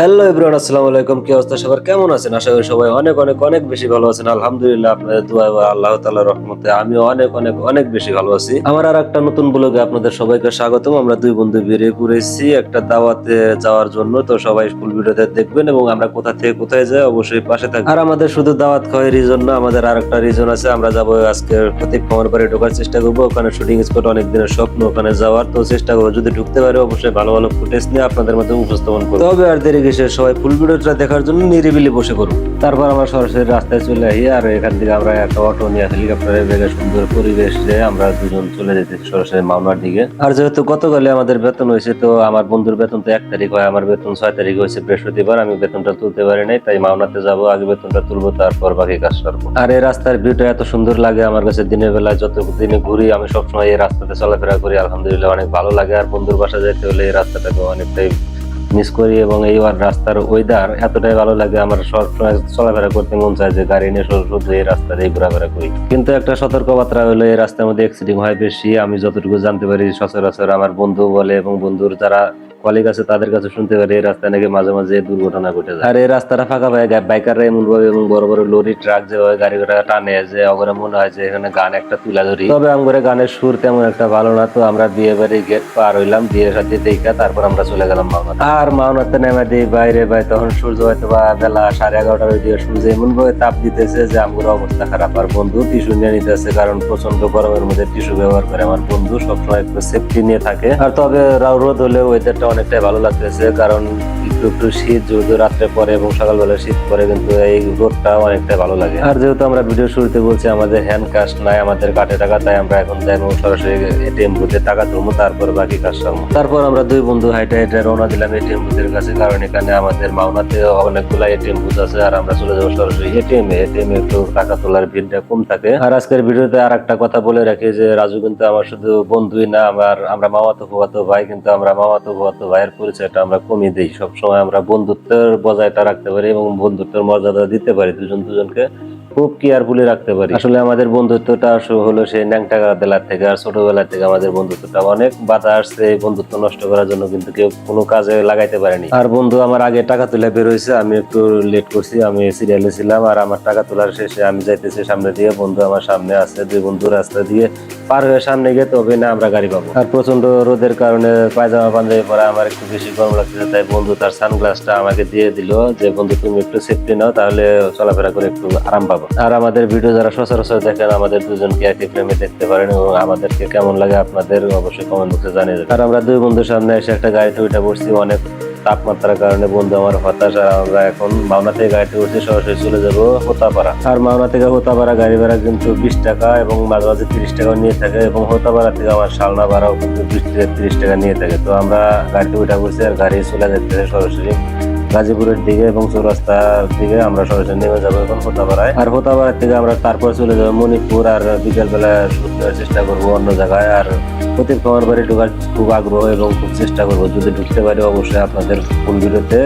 Hello everyone আসসালামু আলাইকুম। কি অবস্থা? সবার কেমন আছেন? আশা করি সবাই অনেক অনেক অনেক বেশি ভালো আছেন। আলহামদুলিল্লাহ, আপনাদের দোয়া এবং আল্লাহ তাআলার রহমতে আমি অনেক অনেক অনেক বেশি ভালো আছি। আমার আর একটা নতুন ব্লগে আপনাদের সবাইকে স্বাগতম। আমরা দুই বন্ধু বেরিয়ে পড়েছি একটা দাওয়াতে যাওয়ার জন্য। তো সবাই ফুল ভিডিওতে দেখবেন এবং আমরা কোথা থেকে কোথায় যাই অবশ্যই পাশে থাকবেন। আর আমাদের শুধু দাওয়াত খাওয়ার রিজন না, আমাদের আর একটা রিজন আছে। আমরা যাব আজকে প্রতীক খামার বাড়ি ঢোকার চেষ্টা করব। ওখানে শুটিং স্পট অনেক দিনের স্বপ্ন ওখানে যাওয়ার। তো চেষ্টা করব, যদি ঢুকতে পারে অবশ্যই ভালো ভালো ফুটেজ নিয়ে আপনাদের মধ্যে উপস্থাপন করব। তবে আর দেরি কিসে সবাই ফুল ভিডিওটা দেখার জন্য নিরিবিলি বসে করুন তারপর আমরা সরাসরি রাস্তায় চলে আসি আর এখান থেকে আমরা একটা অটো নিয়ে হেলিকপ্টারে বেগে সুন্দর পরিবেশ আমরা দুজন চলে যেতেছি সরাসরি মামলার দিকে। আর যেহেতু গতকালে আমাদের বেতন হয়েছে, তো আমার বন্ধুর বেতন তো এক তারিখ হয়, আমার বেতন ছয় তারিখ হয়েছে বৃহস্পতিবার। আমি বেতনটা তুলতে পারি নাই, তাই মামলাতে যাব, আগে বেতনটা তুলবো, তারপর বাকি কাজ করব। আর এই রাস্তার ভিউটা এত সুন্দর লাগে আমার কাছে দিনের বেলা যত দিনে ঘুরি আমি সবসময় এই রাস্তাতে চলাফেরা করি, আলহামদুলিল্লাহ অনেক ভালো লাগে। আর বন্ধুর বাসা যেতে হলে এই রাস্তাটাকে অনেকটাই মিস করি এবং এই রাস্তার ওয়েদার এতটাই ভালো লাগে, আমার সবসময় চলাফেরা করতে মন চায় যে গাড়ি নিয়ে শুধু এই রাস্তা দিয়ে ঘোরাফেরা করি। কিন্তু একটা সতর্কবার্তা হলো, এই রাস্তার মধ্যে এক্সিডেন্ট হয় বেশি, আমি যতটুকু জানতে পারি সচরাচর আমার বন্ধু বলে এবং বন্ধুর যারা কলিগ আছে তাদের কাছে শুনতে পারি এই রাস্তায় নাকি মাঝে মাঝে দুর্ঘটনা ঘটে যায়। আর এই রাস্তাটা ফাঁকা পায় বাইকাররা এমন ভাবে এবং বড় বড় লরি ট্রাক যেভাবে গাড়ি ঘোড়া টানে যে অগরে মনে হয় যে এখানে গান একটা তুলা ধরি। তবে আমগরে গানের সুর তেমন একটা ভালো না তো আমরা বিয়ে বাড়ি গেট পার হইলাম বিয়ের সাথে দেখা তারপর আমরা চলে গেলাম মাওনা আর মাওনাতে নেমে দিই বাইরে ভাই তখন সূর্য হয়তো বা বেলা সাড়ে এগারোটার ওই দিকে সূর্য এমন ভাবে তাপ দিতেছে যে আমার অবস্থা খারাপ। আর বন্ধু টিস্যু নিয়ে নিতেছে কারণ প্রচণ্ড গরমের মধ্যে টিস্যু ব্যবহার করে আমার বন্ধু সবসময় একটু সেফটি নিয়ে থাকে। আর তবে রোদ হলে ওয়েদারটা অনেকটাই ভালো লাগতেছে, কারণ একটু একটু শীত যেহেতু রাত্রে পরে এবং সকালবেলা শীত পরে কিন্তু এই রোদটা অনেকটাই ভালো লাগে। আর যেহেতু আমরা ভিডিও শুরুতে বলছি আমাদের হ্যান্ড কাস্ট নাই, আমাদের কাটে টাকা, তাই আমরা এখন যাইবো সরাসরি এটিএম বুথে টাকা তুলবো, তারপর বাকি কাজ সারবো। তারপর আমরা দুই বন্ধু হাইটে হাইটে রওনা দিলাম এটিএম বুথের কাছে, কারণ এখানে আমাদের মাওনাতে অনেকগুলা এটিএম বুথ আছে, আর আমরা চলে যাব সরাসরি এটিএম এটিএম একটু টাকা তোলার ভিড়টা কম থাকে। আর আজকের ভিডিওতে আর একটা কথা বলে রাখি যে, রাজু কিন্তু আমার শুধু বন্ধুই না, আমার, আমরা মামাতো ফুয়াতো ভাই, কিন্তু আমরা মামাতো ফুয়াতো ভাইয়ের পরিচয়টা আমরা কমিয়ে দিই। সবসময় আমরা বন্ধুত্বের বজায়টা রাখতে পারি এবং বন্ধুত্বের মর্যাদা দিতে পারি দুজন দুজনকে। খুব কেয়ারফুলি রাখতে পারি। আসলে আমাদের বন্ধুত্বটা হলো সেই ন্যাংটা বেলার থেকে আর ছোটবেলা থেকে আমাদের বন্ধুত্বটা অনেক বাধা আসছে এই বন্ধুত্ব নষ্ট করার জন্য কিন্তু কেউ কোনো কাজে লাগাইতে পারেনি। আর বন্ধু আমার আগে টাকা তুলে বের আমি একটু লেট করছি আমি সিরিয়ালে ছিলাম আর আমার টাকা তোলার শেষে আমি যাইতেছি সামনে দিয়ে বন্ধু আমার সামনে আছে দুই বন্ধু রাস্তা দিয়ে পার হয়ে সামনে গিয়ে তবে না আমরা গাড়ি পাবো। আর প্রচণ্ড রোদের কারণে পায়জামা পাঞ্জাবি পরে আমার একটু বেশি গরম লাগতেছে তাই বন্ধু তার সানগ্লাসটা আমাকে দিয়ে দিল যে বন্ধু তুমি একটু সেফটি নাও তাহলে চলাফেরা করে একটু আরাম পাবো। আর আমাদের ভিডিও যারা সচরাচর দেখেন, আমাদের দুজনকে একই ফ্রেমে দেখতে পারেন এবং আমাদেরকে কেমন লাগে আপনাদের অবশ্যই কমেন্ট বক্সে জানিয়ে দেবেন। আর আমরা দুই বন্ধুর সামনে এসে একটা গাড়িতে উঠে বসছি অনেক তাপমাত্রার কারণে বন্ধু আমার হতাশ, আর আমরা এখন মাওনা থেকে গাড়িতে উঠছি সরাসরি চলে যাব হোতাপাড়া। আর মাওনা থেকে হোতাপাড়া গাড়ি ভাড়া কিন্তু বিশ টাকা এবং মাঝে মাঝে তিরিশ টাকা নিয়ে থাকে এবং হোতাপাড়া থেকে আমার সালনা ভাড়াও কিন্তু বিশ থেকে তিরিশ টাকা নিয়ে থাকে। তো আমরা গাড়িতে উঠে বসছি আর গাড়ি চলে যাচ্ছে সরাসরি। গাজীপুরের দিকে এবং চৌরাস্তার দিকে আমরা সরাসরি নেমে যাব এখন হোতাপাড়ায়। আর হোতাপাড়ার থেকে আমরা তারপর চলে যাব মণিপুর আর বিকেল বেলা শুট করার চেষ্টা করব অন্য জায়গায়। আর প্রতীক খামার বাড়ি ঢোকার খুব আগ্রহ এবং খুব চেষ্টা করব। যদি ঢুকতে পারি অবশ্যই আপনাদের ফুল ভিডিওতে।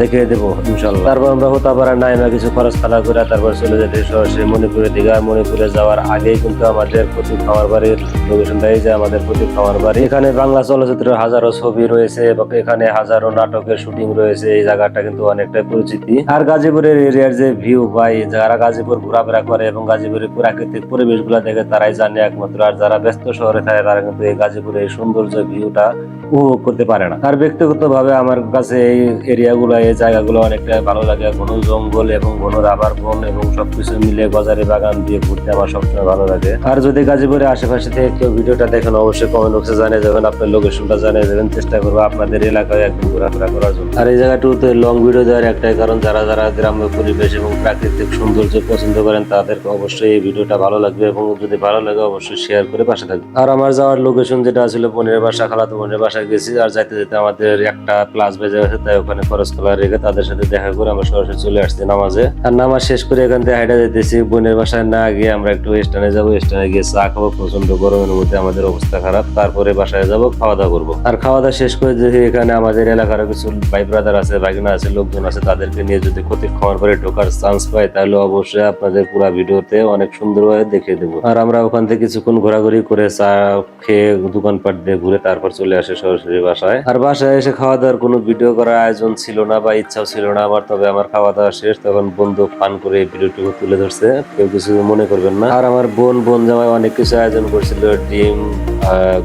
দেখিয়ে দেবো ইনশাল্লাহ তারপর আমরা হোতাপাড়া নাইমা কিছু খরচ খালা করে তারপর চলে যেতে সরাসরি মণিপুরের দিকে মণিপুরে যাওয়ার আগেই কিন্তু আমাদের প্রতীক খামার বাড়ির লোকেশনটা এই যে আমাদের প্রতীক খামার বাড়ি। এখানে বাংলা চলচ্চিত্রের হাজারো ছবি রয়েছে এবং এখানে হাজারো নাটকের শুটিং রয়েছে। এই জায়গাটা কিন্তু অনেকটাই পরিচিতি। আর গাজীপুরের এরিয়ার যে ভিউ ভাই, যারা গাজীপুর ঘোরাফেরা করে এবং গাজীপুরের প্রাকৃতিক পরিবেশগুলো দেখে তারাই জানে একমাত্র। আর যারা ব্যস্ত শহরে থাকে, তারা কিন্তু এই গাজীপুরের এই সৌন্দর্য ভিউটা উপভোগ করতে পারে না। আর ব্যক্তিগত ভাবে আমার কাছে এই এরিয়াগুলো এই জায়গাগুলো অনেকটা ভালো লাগে। ঘন জঙ্গল এবং ঘন রাবার বন এবং সবকিছু মিলে গজারি বাগান দিয়ে ঘুরতে আমার সবসময় ভালো লাগে। আর যদি গাজীপুরের আশেপাশে থেকে কেউ ভিডিওটা দেখেন, অবশ্যই কমেন্ট বক্সে জানিয়ে যাবেন আপনার লোকেশনটা জানিয়ে যাবেন চেষ্টা করব আপনাদের এলাকায় একদিন ঘোরাফেরা করার জন্য। আর এই জায়গাটুতে লং ভিডিও দেওয়ার একটাই কারণ, যারা যারা গ্রাম্য পরিবেশ এবং প্রাকৃতিক সৌন্দর্য পছন্দ করেন, তাদেরকে অবশ্যই এই ভিডিওটা ভালো লাগবে এবং যদি ভালো লাগে, অবশ্যই শেয়ার করে পাশে থাকবে। আর আমার যাওয়ার লোকেশন যেটা ছিল বোনের বাসা, খালাতো বোনের বাসায় গেছি, আর যাইতে যেতে আমাদের একটা প্লাস বেজে গেছে তাই ওখানে খরচ খোলা রেখে তাদের সাথে দেখা করে আমরা সরাসরি চলে আসছি নামাজে। আর নামাজ শেষ করে এখান থেকে হাইটা যেতেছি বোনের বাসায় না গিয়ে আমরা একটু স্টানে যাব। স্টানে গিয়ে চা খাব। প্রচণ্ড গরমের মধ্যে আমাদের অবস্থা খারাপ। তারপরে বাসায় যাব খাওয়া দাওয়া করব। আর খাওয়া দাওয়া শেষ করে দেখি এখানে আমাদের এলাকার কিছু ভাই ব্রাদার আছে, ভাগিনা আছে, লোকজন আছে, তাদেরকে নিয়ে যদি ক্ষতি খাওয়ার পরে ঢোকার চান্স পাই, তাহলে অবশ্যই আপনাদের পুরো ভিডিওতে অনেক সুন্দরভাবে দেখিয়ে দেবো। আর আমরা ওখান থেকে কিছুক্ষণ ঘোরাঘুরি করে চা খেয়ে দোকানপাট দিয়ে ঘুরে তারপর চলে আসে সরাসরি বাসায়। আর বাসায় এসে খাওয়া দাওয়ার কোনো ভিডিও করার আয়োজন ছিল না বা ইচ্ছাও ছিল না আমার তবে আমার খাওয়া দাওয়া শেষ, তখন বন্ধু পান করে ভিডিওটুকু তুলে ধরছে। কেউ কিছু মনে করবেন না। আর আমার বোন বোন জামাই অনেক কিছু আয়োজন করছিল, ডিম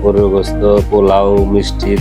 গরুর গোস্ত, পোলাও, মিষ্টি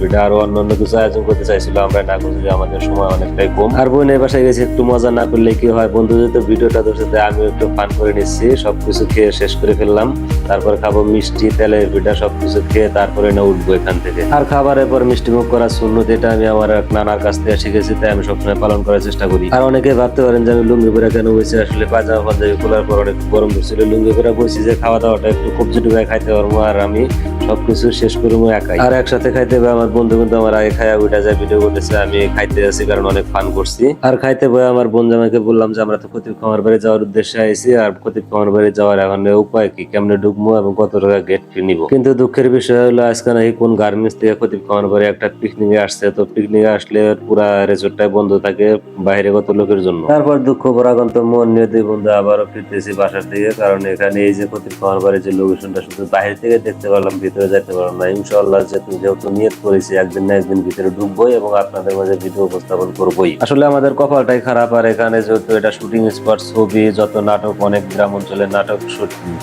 পিঠা, আরও অন্যান্য কিছু আয়োজন করতে চাইছিল আমরা না করছি আমাদের সময় অনেকটাই কম। আর বোনের বাসায় গেছি, একটু মজা না করলে কি হয়? বন্ধু যেহেতু ভিডিওটা ধরছে, তাই আমিও একটু পান করে নিচ্ছি। সবকিছু খেয়ে শেষ করে ফেললাম। তারপর খাব মিষ্টি, তেলের পিঠা, সবকিছু খেয়ে তারপরে না উঠবো এখান থেকে। আর খাবারের পর মিষ্টি মুখ করা শূন্য এটা আমি আমার এক নানার কাছ থেকে শিখেছি, তাই আমি সবসময় পালন করার চেষ্টা করি। আর অনেকে ভাবতে পারেন যে আমি লুঙ্গি পরে কেন বসে আসলে পাজামা পাঞ্জাবি খোলার পর অনেক গরম করছিল লুঙ্গি পরে বসি যে খাওয়া দাওয়াটা একটু কবজি ডুবাই খাইতে পারব, আর আমি সবকিছু শেষ করব একাই। আর একসাথে খাইতে হবে আমার বন্ধু কিন্তু আমার আগে খায়া উঠা যায় ভিডিও করতেছে, আমি খাইতে আছি কারণ অনেক ফান করছি। আর খাইতে বয়ে আমার বোন জামাইকে বললাম যে, আমরা তো কতিব খামার বাড়ি যাওয়ার উদ্দেশ্যে আইছি, আর কতিব খামার বাড়ি যাওয়ার এখন উপায় কি? কেমনে ঢুকবো এবং কত টাকা গেট ফি নিবো? কিন্তু দুঃখের বিষয় হলো, আজকে নাকি কোন গার্মেন্টস থেকে কতিব খামার বাড়ি একটা পিকনিকে আসছে, তো পিকনিকে আসলে পুরা রেজর্টটাই বন্ধ থাকে বাইরে কত লোকের জন্য। তারপর দুঃখ পরাগন্ত মন নিয়ে দুই বন্ধু আবারও ফিরতেছি বাসার থেকে কারণ এখানে এই যে কতিব খামার বাড়ির যে লোকেশনটা শুধু বাইরে থেকে দেখতে পারলাম, ভিতরে যেতে পারলাম না। ইনশাআল্লাহ যেহেতু নিয়ত করেছি, একদিন না একদিন ভিতরে ঢুকবোই এবং আপনাদের মাঝে ভিডিও উপস্থাপন করবোই। আসলে আমাদের কপালটাই খারাপ, আর এখানে যেহেতু এটা শুটিং স্পট, ছবি, যত নাটক, অনেক গ্রাম অঞ্চলে নাটক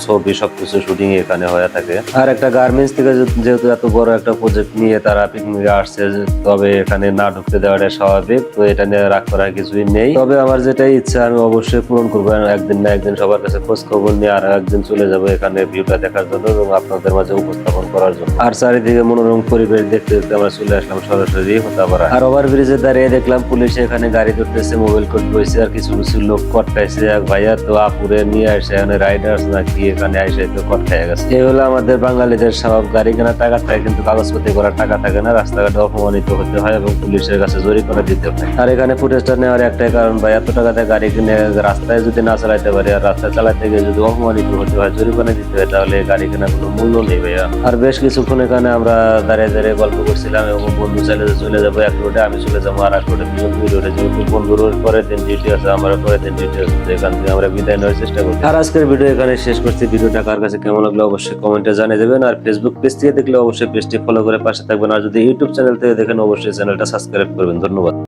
ছবি, সবকিছু শুটিং এখানে হয়ে থাকে। আর একটা গার্মেন্টস থেকে যেহেতু এত বড় একটা প্রজেক্ট নিয়ে তারা পিকনিকে আসছে, তবে এখানে না ঢুকতে দেওয়াটা স্বাভাবিক, তো এটা নিয়ে রাগ করার কিছুই নেই। তবে আমার যেটা ইচ্ছা, আমি অবশ্যই পূরণ করব, একদিন না একদিন সবার কাছে খোঁজ খবর নিয়ে আর একদিন চলে যাব এখানে ভিউটা দেখার জন্য এবং আপনাদের মাঝে উপস্থাপন করার জন্য। আর চারিদিকে মনোরম পরিবেশ দেখতে দেখতে আমরা চলে আসলাম সরাসরি হতাপাড়া। আর ওভার ব্রিজে দাঁড়িয়ে দেখলাম পুলিশ এখানে গাড়ি ধরতেছে মোবাইল কোড বইছে আর কিছু কিছু লোক কটকাইছে। এক ভাইয়া তো আপুরে নিয়ে আসে এখানে রাইডার্স নাকি এখানে এসে তো কটকায় গেছে। এই হলো আমাদের বাঙালিদের স্বভাব। গাড়ি কেনার টাকা থাকে কিন্তু কাগজপত্র করার টাকা থাকে না। রাস্তাঘাটে অপমানিত হতে হয় এবং পুলিশের কাছে জরিমানা দিতে হয়। আর এখানে ফুটেজটা নেওয়ার একটাই কারণ ভাই এত টাকা দিয়ে গাড়ি কিনে রাস্তায় যদি না চালাতে পারি আর রাস্তায় চালাতে গিয়ে যদি অপমানিত হতে হয় জরিমানা দিতে হয় তাহলে গাড়ি কেনার কোনো মূল্য নেই ভাইয়া। আর বেশ কিছুক্ষণ এখানে আমরা দাঁড়িয়ে দাঁড়িয়ে গল্প করছিলাম এবং বন্ধু চাইলে চলে যাব, এক রোডে আমি চলে যাব, আর এক রোডে দুই রোডে যেহেতু বন্ধুর পরের দিন ডিউটি আছে আমার পরের দিন ডিউটি আছে এখান থেকে আমরা বিদায় নেওয়ার চেষ্টা করি আর আজকের ভিডিও এখানে শেষ করছি। ভিডিওটা কার কাছে কেমন লাগল অবশ্যই কমেন্টে জানিয়ে দেবেন, আর ফেসবুক পেজ থেকে দেখলে অবশ্যই পেজটি ফলো করে পাশে থাকবেন, আর যদি ইউটিউব চ্যানেল থেকে দেখেন, অবশ্যই চ্যানেলটা সাবস্ক্রাইব করবেন। ধন্যবাদ।